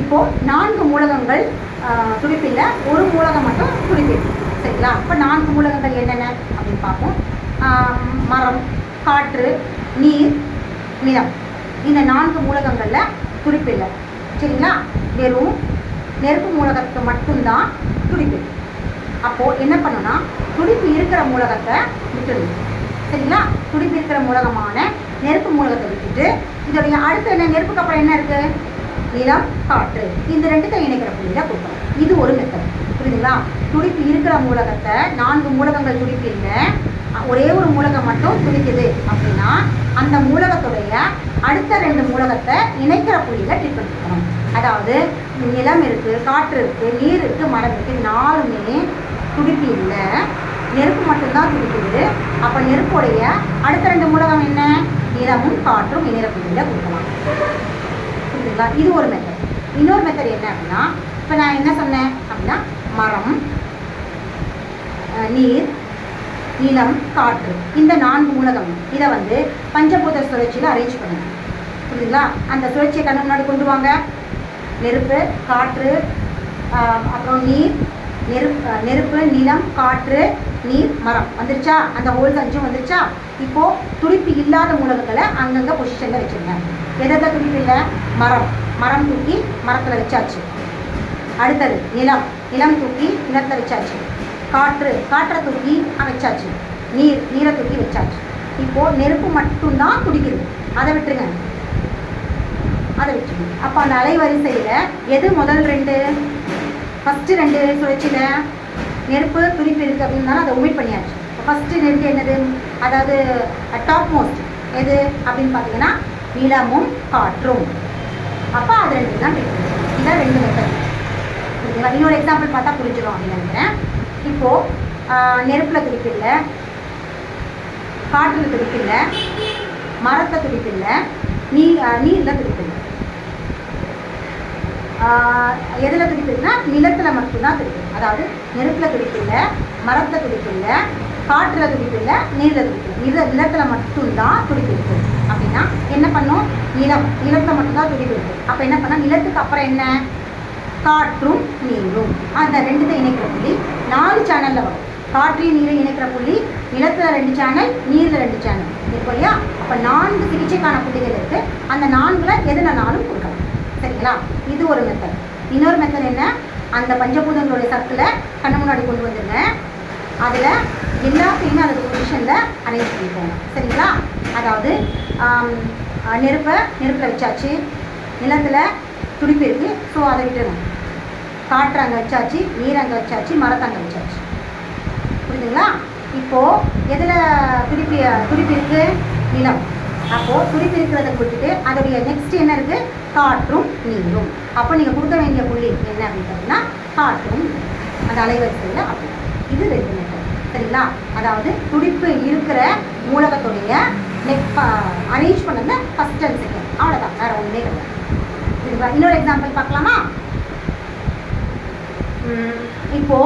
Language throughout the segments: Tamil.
இப்போது நான்கு மூலகங்கள் துடிப்பில் ஒரு மூலகம் மட்டும் துடிப்பிடும் சரிங்களா? அப்போ நான்கு மூலகங்கள் என்னென்ன அப்படின்னு பார்ப்போம். மரம் காற்று நீர் நிலம். இந்த நான்கு மூலகங்களில் துடிப்பில்லை. சரிங்களா? வெறும் நெருப்பு மூலகத்துக்கு மட்டும்தான் துடிப்பு. அப்போது என்ன பண்ணுன்னா துடிப்பு இருக்கிற மூலகத்தை விட்டுடணும் சரிங்களா? துடிப்பு இருக்கிற மூலகமான நெருப்பு மூலகத்தை விட்டுட்டு இதோடைய அடுத்து என்ன நெருப்புக்கு அப்புறம் என்ன இருக்குது நிலம் காற்று. இந்த ரெண்டுத்தை இணைக்கிற புள்ளியில் கொடுக்கணும். இது ஒரு மெத்தட் புரியுதுங்களா? துடிப்பு இருக்கிற மூலகத்தை நான்கு மூலகங்கள் துடிப்பு இல்லை ஒரே ஒரு மூலகம் மட்டும் துடிக்குது அப்படின்னா அந்த மூலகத்துடைய அடுத்த ரெண்டு மூலகத்தை இணைக்கிற புள்ளியில் ட்ரீட்மெண்ட் கொடுக்கணும் அதாவது நிலம் இருக்குது காற்று இருக்குது நீர் இருக்குது மரம் இருக்குது நாலுமே துடிப்பு இல்லை. நெருப்பு மட்டும்தான் துடிக்குது. அப்போ நெருப்புடைய அடுத்த ரெண்டு மூலகம் என்ன? நிலமும் காற்றும் இணைகிற புள்ளியில் கொடுக்கலாம். புரியுதுங்களா இது ஒரு மெத்தட் இன்னொரு மெத்தட் என்ன அப்படின்னா இப்போ நான் என்ன சொன்னேன் அப்படின்னா மரம் நீர் நிலம் காற்று. இந்த நான்கு மூலகம் இதை வந்து பஞ்சபூத சுழற்சியில் அரேஞ்ச் பண்ணுங்க. புரியுதுங்களா? அந்த சுழற்சியை கண்ணு முன்னாடி கொண்டு வாங்க. நெருப்பு காற்று அப்புறம் நீர் நெருப்பு நெருப்பு நிலம் காற்று நீர் மரம். வந்துருச்சா? அந்த ஹோல்ஸ் அஞ்சும் வந்துருச்சா? இப்போது துடிப்பு இல்லாத மூலகங்களை அங்கங்கே பொசிஷனில் வச்சுருங்க. எதை துடிப்பு இல்லை? மரம். மரம் தூக்கி மரத்தில் வச்சாச்சு. அடுத்தது நிலம். நிலம் தூக்கி நிலத்தில் வச்சாச்சு. காற்று. காற்றை தூக்கி வச்சாச்சு. நீர். நீரை தூக்கி வச்சாச்சு. இப்போது நெருப்பு மட்டும்தான் துடிக்குது. அதை விட்டுருங்க. அதை விட்டுருங்க. அப்போ அந்த அலைவரிசையில் எது முதல் ரெண்டு? ஃபஸ்ட்டு ரெண்டு சுழற்சியில் நெருப்பு துடிப்பு இருக்குது அப்படின்னாலும் அதை ஒமிட் பண்ணியாச்சு. ஃபஸ்ட்டு நெருப்பு என்னது? அதாவது டாப் மோஸ்ட் எது அப்படின்னு பார்த்தீங்கன்னா நிலமும் காற்றும். அப்போ அது ரெண்டு தான் பிரிக்கணும். இதான் ரெண்டு மெத்தட் ஓகேங்களா இன்னொரு எக்ஸாம்பிள் பார்த்தா புரிஞ்சிடும் அப்படின்னு நினைக்கிறேன். இப்போது நெருப்பில் துடிப்பு இல்லை காற்றில் துடிப்பு இல்லை மரத்தில் துடிப்பு இல்லை நீ நீரில் துடிப்பு இல்லை எதில் துடிப்பு இருக்குன்னா நிலத்தில் மட்டும்தான் துடிப்பு அதாவது நெருப்பில் துடிப்பு இல்லை மரத்தில் துடிப்பு இல்லை காற்றில் துடிப்பு இல்லை நீரில் துடிப்பு நிலத்தில் மட்டும்தான் துடிப்பு இருக்குது அப்படின்னா என்ன பண்ணும்? நிலம். நிலத்தில் மட்டும்தான் துடிப்பு இருக்குது அப்போ என்ன பண்ணால் நிலத்துக்கு அப்புறம் என்ன? காற்றும் நீரும். அந்த ரெண்டுத்தை இணைக்கிற புள்ளி நாலு சேனலில் வரும். காற்றையும் நீரையும் இணைக்கிற புள்ளி நிலத்தில் ரெண்டு சேனல் நீரில் ரெண்டு சேனல் இருக்கும் இல்லையா? அப்போ நான்கு சிகிச்சைக்கான புள்ளிகள் இருக்குது அந்த நான்கில் எதுலனாலும் கொடுக்கலாம். சரிங்களா? இது ஒரு மெத்தட் இன்னொரு மெத்தட் என்ன? அந்த பஞ்சபூதங்களுடைய சத்தில் கண்ணு முன்னாடி கொண்டு வந்துருங்க. அதில் எல்லாத்தையுமே அதோட பொசிஷனில் அரேஞ்ச் பண்ணிக்கோங்க. சரிங்களா? அதாவது நெருப்பை நெருப்பில் வச்சாச்சு நிலத்தில் துடிப்பு இருக்குது ஸோ அதை விட்டுருங்க. காற்று அங்கே வச்சாச்சு நீர் அங்கே வச்சாச்சு மரத்தை அங்கே வச்சாச்சு. புரியுதுங்களா இப்போது எதில் துடிப்பு துடிப்பு இருக்குது நிலம். அப்போது துடிப்பு இருக்கிறத கொடுத்துட்டு அதோடைய நெக்ஸ்ட் என்ன இருக்குது காற்றும் நீரும். அப்போ நீங்கள் கொடுக்க வேண்டிய புள்ளி என்ன அப்படின்னு பார்த்தீங்கன்னா காற்றும் அந்த அலைவரிசையில் அப்படி இது ரெண்டு சரிங்களா அதாவது துடிப்பு இருக்கிற மூலகத்துடைய நெக் அரேஞ்ச் பண்ணது ஃபஸ்ட் அண்ட் செகண்ட் அவ்வளோதான் வேறு ஒன்றுமே கிடையாது இன்னொரு எக்ஸாம்பிள் பார்க்கலாமா இப்போது இப்போ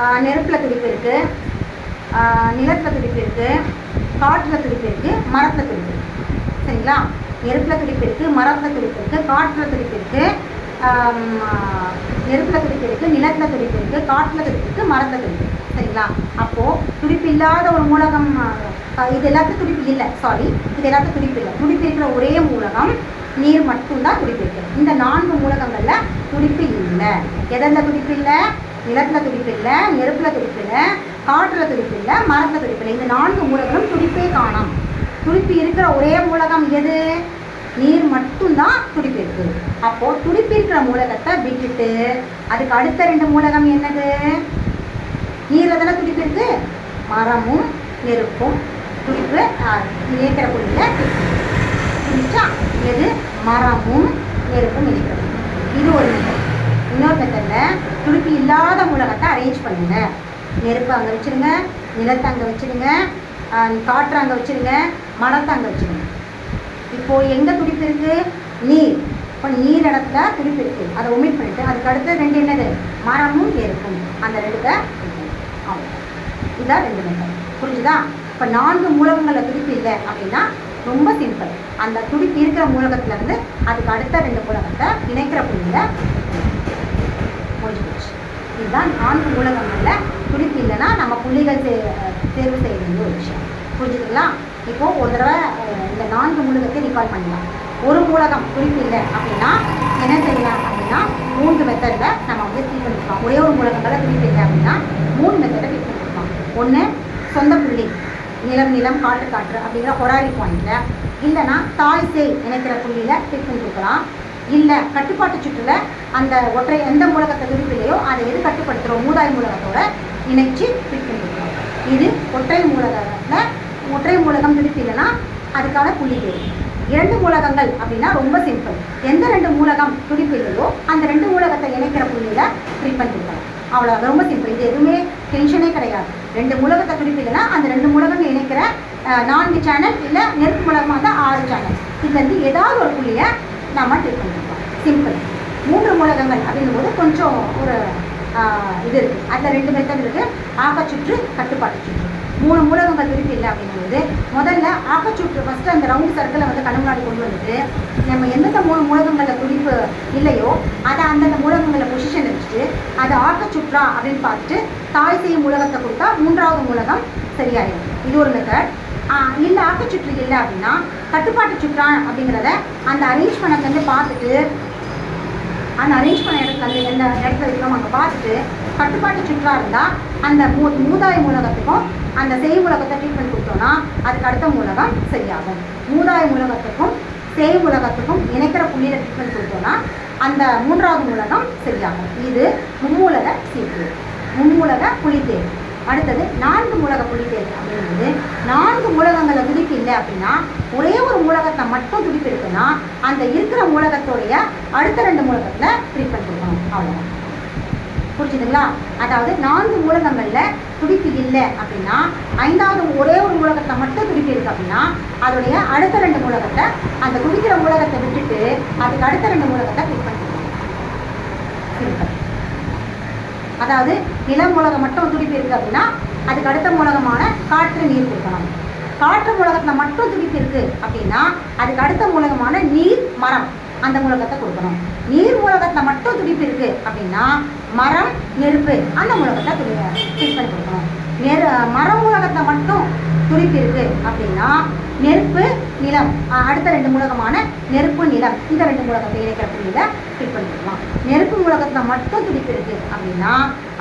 ஆஹ், துடிப்பு இருக்கு நிலத்தில் நிலத்துல துடிப்பு இருக்கு காற்றுல துடிப்பு இருக்கு மரத்தில் துடிப்பு இருக்கு சரிங்களா நெருப்பில் துடிப்பு இருக்கு மரத்தில் துடிப்பு இருக்கு காற்றுல துடிப்பு இருக்கு நெருப்பில் துடிப்பு இருக்கு நிலத்துல துடிப்பு இருக்கு காற்றுல துடிப்பு இருக்கு மரத்தில் துடிப்பு சரிங்களா? அப்போது துடிப்பு இல்லாத ஒரு மூலகம் இது எல்லாத்துக்கும் துடிப்பு இல்லை சாரி இது எல்லாத்துக்கும் துடிப்பு இல்லை. துடிப்பு இருக்கிற ஒரே மூலகம் நீர் மட்டும்தான் துடிப்பு இருக்குது இந்த நான்கு மூலகங்களில் துடிப்பு இல்லை. எதில் துடிப்பு இல்லை? நிலத்தில் துடிப்பு இல்லை நெருப்பில் துடிப்பு இல்லை காற்றில் துடிப்பு இல்லை மரத்தில் துடிப்பு இல்லை. இந்த நான்கு மூலகங்களும் துடிப்பே காணும். துடிப்பு இருக்கிற ஒரே மூலகம் எது? நீர் மட்டும்தான் துடிப்பு இருக்குது அப்போது துடிப்பு இருக்கிற மூலகத்தை விட்டுட்டு அதுக்கு அடுத்த ரெண்டு மூலகம் என்னது? நீரில் தானே துடிப்பு மரமும் நெருப்பும் துடிப்பு இயக்கிற புள்ளியில் புரிஞ்சா எது? மரமும் நெருப்பும் இருக்கிறது இது ஒரு மெத்தட் இன்னொரு மெத்தடில் துடுப்பு இல்லாத உலகத்தை அரேஞ்ச் பண்ணுங்க. நெருப்பு அங்கே வச்சுருங்க நிலத்தை அங்கே வச்சுருங்க காற்று அங்கே வச்சுருங்க மரத்தை அங்கே வச்சுருங்க. இப்போது எங்கே துடிப்பு இருக்குது நீர். இப்போ நீர் இடத்துல துடிப்பு இருக்குது அதை ஒமிட் பண்ணிவிட்டு அதுக்கு அடுத்து ரெண்டு என்னது? மரமும் நெருப்பும். அந்த ரெண்டுத்தை அவ்வளோ இதுதான் ரெண்டு மெத்தட் புரிஞ்சுதா? இப்போ நான்கு மூலகங்களில் துடிப்பு இல்லை அப்படின்னா ரொம்ப சிம்பிள் அந்த துடிப்பு இருக்கிற மூலகத்துலேருந்து அதுக்கு அடுத்த ரெண்டு மூலகத்தை இணைக்கிற புள்ளியில் முடிஞ்சு போச்சு இதுதான் நான்கு மூலகங்களில் துடிப்பு இல்லைன்னா நம்ம புள்ளிகள் தே தேர்வு செய்ய வேண்டிய ஒரு விஷயம். புரிஞ்சுதுங்களா? இப்போது ஒரு தடவை இந்த நான்கு மூலகத்தை ரிகால் பண்ணலாம். ஒரு மூலகம் குறிப்பு இல்லை அப்படின்னா என்ன செய்யலாம்? அப்படின்னா மூன்று மெத்தடில் நம்ம வந்து ட்ரீட் பண்ணிக்கலாம். ஒரே ஒரு மூலகங்களை துடிப்பு இல்லை அப்படின்னா மூணு மெத்தடை ட்ரீட் பண்ணிக்கலாம். ஒன்று சொந்த புள்ளி நிலம் நிலம் காற்று காற்று அப்படிங்கிற ஹொராரி பாயிண்டில் இல்லைன்னா தாய் சேய் இணைக்கிற புள்ளியில் ட்ரீட்மெண்ட் கொடுக்கலாம். இல்லை கட்டுப்பாட்டு சுற்றில் அந்த ஒற்றை எந்த மூலகத்தை துடிப்பில்லையோ அதை எது கட்டுப்படுத்துகிறோம் மூதாய் மூலகத்தோட இணைச்சு ட்ரீட்மெண்ட் கொடுக்கலாம். இது ஒற்றை மூலகத்தில் ஒற்றை மூலகம் துடிப்பில்லைன்னா அதுக்கான புள்ளி பேர். இரண்டு மூலகங்கள் அப்படின்னா ரொம்ப சிம்பிள் எந்த ரெண்டு மூலகம் துடிப்பு இல்லையோ அந்த ரெண்டு மூலகத்தை இணைக்கிற புள்ளியில் ட்ரீட்மெண்ட் கொடுக்கலாம். அவ்வளோ ரொம்ப சிம்பிள் இது எதுவுமே டென்ஷனே கிடையாது. ரெண்டு மூலகத்தை துடிப்பில்லைன்னா அந்த ரெண்டு மூலகம் இணைக்கிற நான்கு சேனல் இல்லை நெருப்பு மூலகமாக தான் ஆறு சேனல் இதுலேருந்து ஏதாவது ஒரு புள்ளியை நம்ம ட்ரீட்மெண்ட் பண்ணிருக்கோம் சிம்பிள் மூன்று மூலகங்கள் அப்படிங்கும்போது கொஞ்சம் ஒரு இது இருக்குது அதில் ரெண்டு மெத்தட் இருக்குது ஆக்கச்சுற்று கட்டுப்பாட்டு சுற்று. மூணு மூலகங்கள் திருப்பி இல்லை அப்படிங்கும்போது முதல்ல ஆக்கச்சுற்று ஃபஸ்ட்டு அந்த ரவுண்ட் சர்க்கிளை வந்து கண்ணு முன்னாடி கொண்டு வந்துட்டு நம்ம எந்தெந்த மூணு மூலகங்களில் குறிப்பு இல்லையோ அதை அந்தந்த மூலகங்களை பொசிஷன் வச்சுட்டு அதை ஆக்கச்சுற்றா அப்படின்னு பார்த்துட்டு தாய் செய்யும் மூலகத்தை கொடுத்தா மூன்றாவது மூலகம் சரியாயிடும் இது ஒரு மெத்தட் இல்லை ஆக்கச்சுற்று இல்லை அப்படின்னா கட்டுப்பாட்டு சுற்றா அப்படிங்கிறத அந்த அரேஞ்ச் வந்து பார்த்துட்டு அந்த அரேஞ்ச் பண்ண இடத்துல அந்த எந்த இடத்துல இருக்கோம் அங்கே பார்த்துட்டு கட்டுப்பாட்டு சுற்றா இருந்தால் அந்த மூ மூதாய் மூலகத்துக்கும் அந்த செய் உலகத்தை ட்ரீட்மெண்ட் கொடுத்தோன்னா அதுக்கு அடுத்த மூலகம் சரியாகும் மூதாய மூலகத்துக்கும் சேய் உலகத்துக்கும் இணைக்கிற புள்ளியில் ட்ரீட்மெண்ட் கொடுத்தோன்னா அந்த மூன்றாவது மூலகம் சரியாகும் இது மும்மூலக சீட்டு. மும்மூலக புலித்தேர் அடுத்தது நான்கு மூலக புலித்தேர் அப்படிங்கிறது நான்கு மூலகங்களை துடிப்பு இல்லை அப்படின்னா ஒரே ஒரு மூலகத்தை மட்டும் துடிப்பு இருக்குன்னா அந்த இருக்கிற மூலகத்தோடைய அடுத்த ரெண்டு மூலகத்தில் ட்ரீட்மெண்ட் கொடுக்கணும். அவ்வளோதான் புரிஞ்சுதுங்களா? அதாவது நான்கு மூலகங்களில் துடிப்பு இல்லை அப்படின்னா ஐந்தாவது ஒரே ஒரு மூலகத்தை மட்டும் துடிப்பு இருக்குது அப்படின்னா அதோடைய அடுத்த ரெண்டு மூலகத்தை அந்த துடிக்கிற மூலகத்தை விட்டுட்டு அதுக்கு அடுத்த ரெண்டு மூலகத்தை ட்ரீட்மெண்ட் பண்ணிக்கணும் அதாவது நில மூலகம் மட்டும் துடிப்பு இருக்குது அப்படின்னா அதுக்கு அடுத்த மூலகமான காற்று நீர் கொடுக்கணும். காற்று மூலகத்தில் மட்டும் துடிப்பு இருக்குது அப்படின்னா அதுக்கு அடுத்த மூலகமான நீர் மரம் அந்த மூலகத்தை கொடுக்கணும். நீர் மூலகத்தில் மட்டும் துடிப்பு இருக்குது அப்படின்னா மரம் நெருப்பு அந்த உலகத்தை துடி பண்ணி கொடுக்கணும் நெரு மரம் உலகத்தை மட்டும் துடிப்பு இருக்குது அப்படின்னா நெருப்பு நிலம். அடுத்த ரெண்டு மூலகமான நெருப்பு நிலம். இந்த ரெண்டு மூலகத்தை இணைக்கிற புள்ளியில் ஃபிட் பண்ணிக்கலாம் நெருப்பு மூலகத்தில் மட்டும் துடிப்பு இருக்குது அப்படின்னா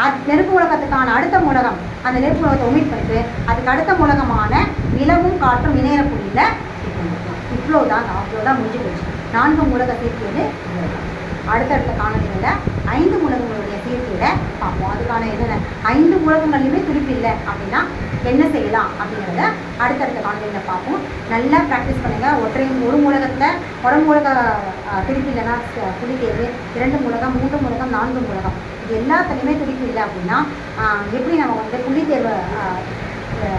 அது நெருப்பு மூலகத்துக்கான அடுத்த மூலகம் அந்த நெருப்பு மூலகத்தை ஒமிட் பண்ணிட்டு அதுக்கு அடுத்த மூலகமான நிலவும் காற்றும் இணையிற புள்ளியில் பண்ணிக்கலாம் இவ்வளோ தான் அவ்வளோ தான் முடிஞ்சு போச்சு. நான்கு மூலக சேர்க்கையோடு அடுத்தடுத்த காணொலிகளில் ஐந்து உலகங்களுடைய சேர்க்கையில பார்ப்போம். அதுக்கான என்னென்ன? ஐந்து உலகங்கள்லையுமே துடிப்பு இல்லை அப்படின்னா என்ன செய்யலாம் அப்படிங்கிறத அடுத்தடுத்த காணொலியில் பார்ப்போம். நல்லா ப்ராக்டிஸ் பண்ணுங்கள் ஒற்றை ஒரு மூலகத்தை ஒரு மூலக திருப்பி துடிப்பு இல்லைன்னா ச- இரண்டு மூலகம் மூன்று மூலகம் நான்கு மூலகம். இது எல்லாத்துலேயுமே துடிப்பு இல்லை அப்படின்னா எப்படி நம்ம வந்து புள்ளி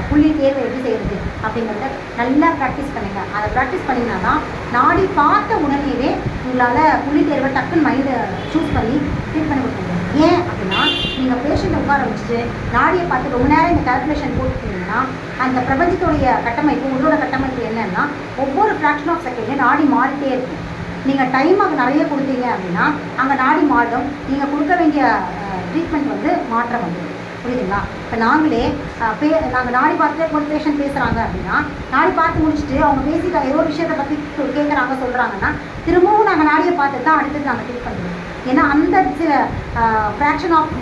புள்ளி தேர்வை எப்படி செய்கிறது அப்படிங்கிறத நல்லா ப்ராக்டிஸ் பண்ணுங்க. அதை ப்ராக்டிஸ் பண்ணிங்கன்னா தான் நாடி பார்த்த உடனேவே உங்களால் புள்ளி தேர்வை டக்குன்னு மைண்டை சூஸ் பண்ணி ட்ரீட் பண்ணி கொடுக்க முடியும் ஏன் அப்படின்னா நீங்கள் பேஷண்ட்டை உட்கார வச்சுட்டு நாடியை பார்த்து ரொம்ப நேரம் இந்த கால்குலேஷன் போட்டுட்டீங்கன்னா அந்த பிரபஞ்சத்துடைய கட்டமைப்பு உங்களோட கட்டமைப்பு என்னென்னா ஒவ்வொரு ஃப்ராக்ஷன் ஆஃப் செகண்ட்லையும் நாடி மாறிட்டே இருக்கும். நீங்கள் டைம் அங்கே நிறைய கொடுத்தீங்க அப்படின்னா அங்கே நாடி மாறும். நீங்கள் கொடுக்க வேண்டிய ட்ரீட்மெண்ட் வந்து மாற்றம் வந்துடும். புரியுதுங்களா? இப்போ நாங்களே பே நாங்கள் நாடி பார்த்தே ஒரு பேஷண்ட் பேசுகிறாங்க அப்படின்னா நாடி பார்த்து முடிச்சுட்டு அவங்க பேசிட்டாங்க ஏதோ ஒரு விஷயத்தை பற்றி கேட்குறாங்க சொல்கிறாங்கன்னா திரும்பவும் நாங்கள் நாடியை பார்த்து தான் அடுத்தது நாங்கள் ட்ரீட் பண்ணுவோம் ஏன்னா அந்த சில ஃப்ராக்ஷன் ஆஃப்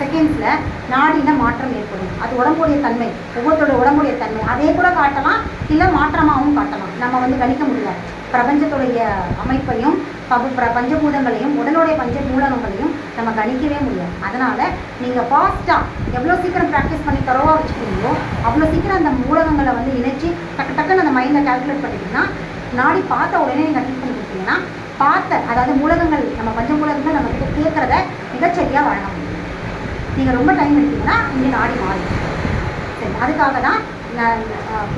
செகண்ட்ஸில் நாடியில் மாற்றம் ஏற்படும். அது உடம்புடைய தன்மை ஒவ்வொருத்தரோட உடம்புடைய தன்மை. அதே கூட காட்டலாம் இல்லை மாற்றமாகவும் காட்டலாம். நம்ம வந்து கணிக்க முடியாது பிரபஞ்சத்துடைய அமைப்பையும் பபு பிர பஞ்சபூதங்களையும் உடலுடைய பஞ்ச மூலகங்களையும் நம்ம கணிக்கவே முடியாது. அதனால் நீங்கள் ஃபாஸ்ட்டாக எவ்வளோ சீக்கிரம் ப்ராக்டிஸ் பண்ணி தரவாக வச்சுக்கிறீங்களோ அவ்வளோ சீக்கிரம் அந்த மூலகங்களை வந்து இணைச்சி டக்கு டக்குன்னு அந்த மைண்டில் கால்குலேட் பண்ணிட்டீங்கன்னா நாடி பார்த்த உடனே நீங்கள் ட்ரீட் பண்ணி கொடுத்தீங்கன்னா பார்த்த அதாவது மூலகங்கள் நம்ம பஞ்ச மூலகங்கள் நம்ம கிட்ட கேட்குறத மிகச்சரியாக வழங்க முடியும். நீங்கள் ரொம்ப டைம் எடுத்தீங்கன்னா இங்கே நாடி மாறும். சரி அதுக்காக தான்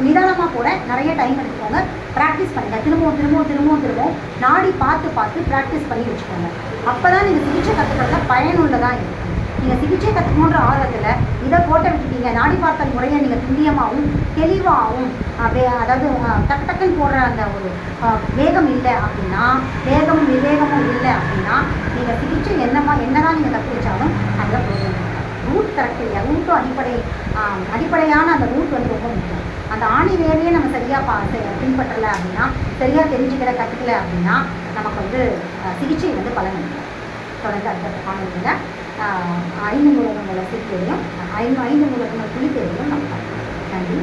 நிதானமாக கூட நிறைய டைம் எடுத்துக்கோங்க. ப்ராக்டிஸ் பண்ணுங்கள் திரும்பவும் திரும்பவும் திரும்பவும் திரும்பவும் நாடி பார்த்து பார்த்து ப்ராக்டிஸ் பண்ணி வச்சுக்கோங்க. அப்போ தான் நீங்கள் சிகிச்சை கற்றுக்கிறதுல பயனுள்ளதாக இருக்கும் நீங்கள் சிகிச்சை கற்றுக்கணுன்ற ஆர்வத்தில் இதை போட்ட விட்டுட்டீங்க நாடி பார்த்தல் முறையை நீங்கள் துல்லியமாகவும் தெளிவாகவும் வே- அதாவது டக்கு டக்குன்னு போடுற அந்த ஒரு வேகம் இல்லை அப்படின்னா வேகமும் விவேகமும் இல்லை அப்படின்னா நீங்கள் சிகிச்சை என்னமா என்னதான் நீங்கள் கற்று வச்சாலும் அதில் போதும். ரூட் கரெக்ட் இல்லையா? ரூட்டும் அடிப்படை அடிப்படையான அந்த ரூட் வந்து ரொம்ப முக்கியம். அந்த ஆணி வேலையை நம்ம சரியாக பா பின்பற்றலை அப்படின்னா சரியாக தெரிஞ்சுக்கிற கற்றுக்கல அப்படின்னா நமக்கு வந்து சிகிச்சை வந்து பலன் தொடர்ந்து அடுத்த காணொலியில் ஐந்து மூலகங்கள சிகிச்சையும் ஐந்து ஐந்து மூலகங்கள் குளிப்பையும் நம்ம நன்றி.